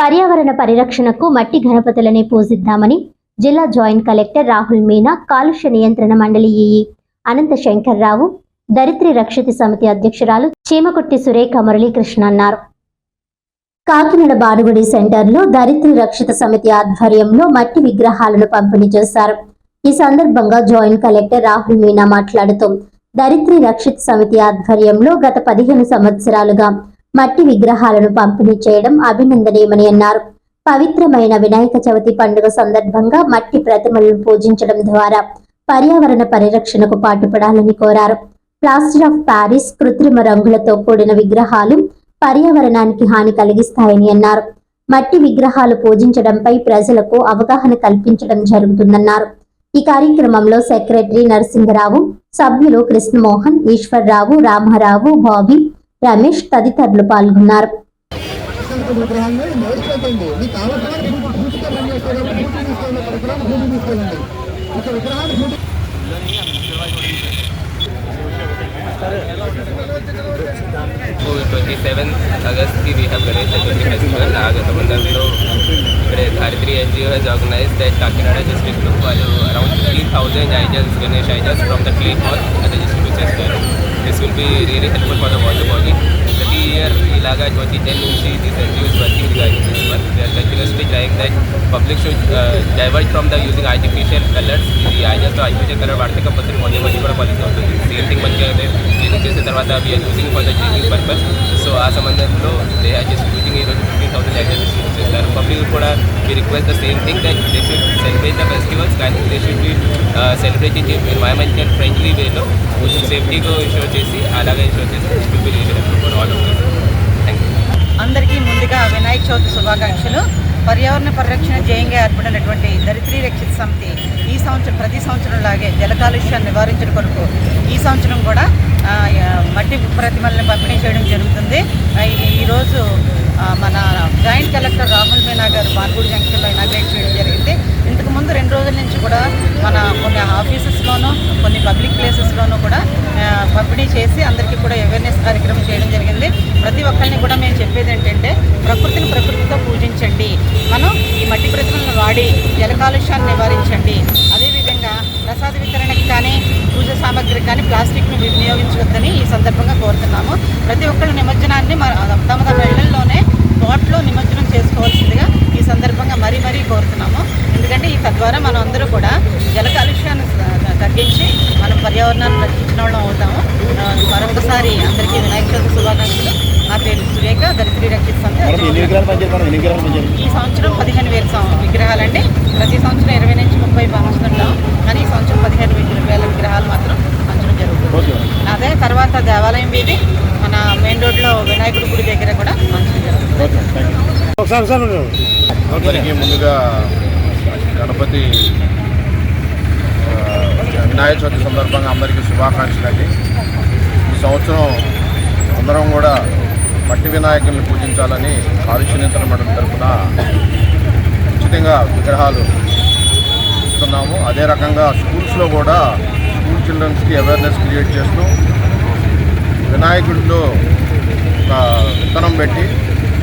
పర్యావరణ పరిరక్షణకు మట్టి గణపతులనే పూజిద్దామని జిల్లా జాయింట్ కలెక్టర్ రాహుల్ మీనా కాలుష్య నియంత్రణ మండలి ఈఈ అనంత శంకర్రావు దరిత్రి రక్షిత సమితి అధ్యక్షురాలు చీమకుట్టి సురేఖ మురళీకృష్ణ అన్నారు. కాకినాడ బాడుగుడి సెంటర్లో దరిత్రి రక్షిత సమితి ఆధ్వర్యంలో మట్టి విగ్రహాలను పంపిణీ చేశారు. ఈ సందర్భంగా జాయింట్ కలెక్టర్ రాహుల్ మీనా మాట్లాడుతూ దరిత్రి రక్షిత సమితి ఆధ్వర్యంలో గత పదిహేను సంవత్సరాలుగా మట్టి విగ్రహాలను పంపిణీ చేయడం అభినందనీయమని అన్నారు. పవిత్రమైన వినాయక చవితి పండుగ సందర్భంగా మట్టి ప్రతిమలను పూజించడం ద్వారా పర్యావరణ పరిరక్షణకు పాటుపడాలని కోరారు. ప్లాస్టర్ ఆఫ్ ప్యారిస్ కృత్రిమ రంగులతో కూడిన విగ్రహాలు పర్యావరణానికి హాని కలిగిస్తాయని అన్నారు. మట్టి విగ్రహాలు పూజించడంపై ప్రజలకు అవగాహన కల్పించడం జరుగుతుందన్నారు. ఈ కార్యక్రమంలో సెక్రటరీ నరసింహరావు సభ్యులు కృష్ణమోహన్ ఈశ్వర్రావు రామారావు బాబీ రమేష్ తదితరులు పాల్గొన్నారు విగ్రహాన్ని నేర్చుకోకండి మీకు కావాల్సిన పూర్తిగా రన్ చేసుకోవడం పూర్తి తీసుకోవడం పరికరాలు పూర్తి తీసుకోవాలండి ఒక విగ్రహాన్ని పూర్తి so twenty seventh ఆగస్ట్కి we have Ganesh Chaturthi festival నాగ సంబంధంలో ఇక్కడ Dharitri NGO has organise that Kakinada డిస్ట్రిక్ట్లో వాళ్ళు around fifteen thousand idols Ganesh idols from the clay hall అది డిస్ట్రిబ్యూట్ చేస్తారు this will be really helpful for the water body ప్రతి year ఇలాగా twenty ten నుంచి this NGOs working regarding this work they are continuously trying that public should divert from the using artificial colours ఇది ఐజల్స్తో artificial colour వాడితే compulsory మొదటి మంది కూడా policy అవుతుంది సేమ్ థింగ్ మంచిగా క్లీనింగ్ చేసిన తర్వాత we're using for the purpose so ఆ సంబంధంలో దే ఆర్ డిస్ట్రిబ్యూటింగ్ ఈరోజు ఫిఫ్టీన్ థౌసండ్ ఐటమ్స్ డిస్ట్రిబ్యూట్ చేస్తారు. పబ్లిక్ కూడా మీ request the same thing that they should celebrate the festivals కానీ they should be celebrating environmental friendly వేలో కొంచెం సేఫ్టీగా ఇన్షూర్ చేసి అలాగే ఇన్షూర్ చేసి should be for all of thank you అందరికీ ముందుగా వినాయక చవితి శుభాకాంక్షలు. పర్యావరణ పరిరక్షణ జయంగా ఏర్పడినటువంటి దరిద్రీ రక్షిత సమితి సంవత్సరం ప్రతి సంవత్సరం లాగే జల కాలుష్యాన్ని నివారించడం కొరకు ఈ సంవత్సరం కూడా మట్టి ప్రతిమలను పంపిణీ చేయడం జరుగుతుంది. ఈరోజు మన జాయింట్ కలెక్టర్ రాహుల్ మీనా గారు మార్గూడి జంక్షన్లో ఇనాగ్రేట్ చేయడం జరిగింది. ఇంతకు ముందు రెండు రోజుల నుంచి కూడా మన కొన్ని ఆఫీసెస్లోనూ కొన్ని పబ్లిక్ ప్లేసెస్లోనూ కూడా పంపిణీ చేసి అందరికీ కూడా అవేర్నెస్ కార్యక్రమం చేయడం జరిగింది. ప్రతి ఒక్కరిని కూడా మేము చెప్పేది ఏంటంటే ప్రకృతిని ప్రకృతితో పూజించండి. మనం ఈ మట్టి ప్రతిమ వాడి జల కాలుష్యాన్ని నివారించండి. అదేవిధంగా ప్రసాద వితరణకి కానీ పూజ సామాగ్రికి కానీ ప్లాస్టిక్ను వినియోగించవద్దని ఈ సందర్భంగా కోరుతున్నాము. ప్రతి ఒక్కరు నిమజ్జనాన్ని తమ తమ ఇళ్ళలోనే తోటలో నిమజ్జనం చేసుకోవాల్సిందిగా ఈ సందర్భంగా మరీ మరీ కోరుతున్నాము. ఎందుకంటే ఈ తద్వారా మనం అందరూ కూడా జల కాలుష్యాన్ని తగ్గించి మనం పర్యావరణాన్ని రక్షించిన వాళ్ళం అవుతాము. మరొకసారి అందరికీ వినాయక చవితి శుభాకాంక్షలు. నా పేరు సురేఖ దరిద్రి ఈ సంవత్సరం పదిహేను వేల సం- విగ్రహాలండి. ప్రతి సంవత్సరం ఇరవై నుంచి ముప్పై పంచుతుంటాం కానీ ఈ సంవత్సరం పదిహేను వేల విగ్రహాలు మాత్రం పంచడం జరుగుతుంది. ఓకే అదే తర్వాత దేవాలయం వీధి మన మెయిన్ రోడ్లో వినాయకుడి గుడి దగ్గర కూడా పంచడం జరుగుతుంది. ముందుగా గణపతి వినాయక చవితి సందర్భంగా అందరికీ శుభాకాంక్షలు అండి ఈ సంవత్సరం అందరం కూడా మట్టి వినాయకుల్ని పూజించాలని కాలుష్య నియంత్రణ మండలి తరఫున ఉచితంగా విగ్రహాలు ఇస్తున్నాము. అదే రకంగా స్కూల్స్లో కూడా స్కూల్ చిల్డ్రన్స్కి అవేర్నెస్ క్రియేట్ చేస్తూ వినాయకుడిలో ఒక విత్తనం పెట్టి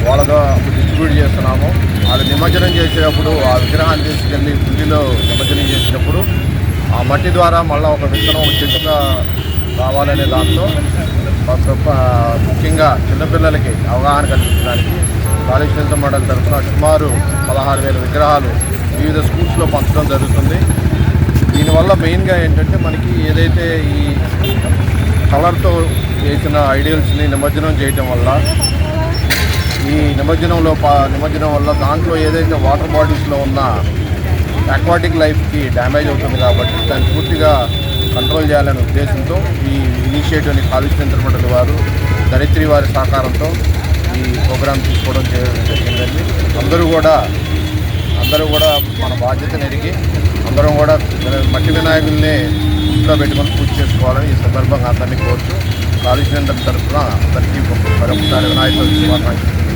వాళ్ళతో డిస్ట్రిబ్యూట్ చేస్తున్నాము. వాళ్ళు నిమజ్జనం చేసేటప్పుడు ఆ విగ్రహాన్ని తీసుకెళ్ళి పుల్లిలో నిమజ్జనం చేసేటప్పుడు ఆ మట్టి ద్వారా మళ్ళీ ఒక విత్తనం చెట్టుగా రావాలనే దాంతో ముఖ్యంగా చిన్నపిల్లలకి అవగాహన కల్పించడానికి కాళేశ్వర మండలి తరఫున సుమారు పదహారు వేల విగ్రహాలు వివిధ స్కూల్స్లో పంచడం జరుగుతుంది. దీనివల్ల మెయిన్గా ఏంటంటే మనకి ఏదైతే ఈ కలర్తో చేసిన ఐడియల్స్ని నిమజ్జనం చేయటం వల్ల ఈ నిమజ్జనంలో పా నిమజ్జనం వల్ల దాంట్లో ఏదైతే వాటర్ బాటిల్స్లో ఉన్న అక్వాటిక్ లైఫ్కి డ్యామేజ్ అవుతుంది కాబట్టి దాన్ని పూర్తిగా కంట్రోల్ చేయాలనే ఉద్దేశంతో ఈ ఇనిషియేటివ్ని కాలుష్య మండలి వారు ధరిత్రి వారి సహకారంతో ఈ ప్రోగ్రాం తీసుకోవడం జరిగిందండి. అందరూ కూడా అందరూ కూడా మన బాధ్యతను ఎరిగి అందరం కూడా మట్టి వినాయకుల్ని ఇంట్లో పెట్టుకొని పూజ చేసుకోవాలని ఈ సందర్భంగా అందరినీ కోరుతూ కాలుష్య తరఫున అందరికీ మరొకసారి శుభాకాంక్షలు.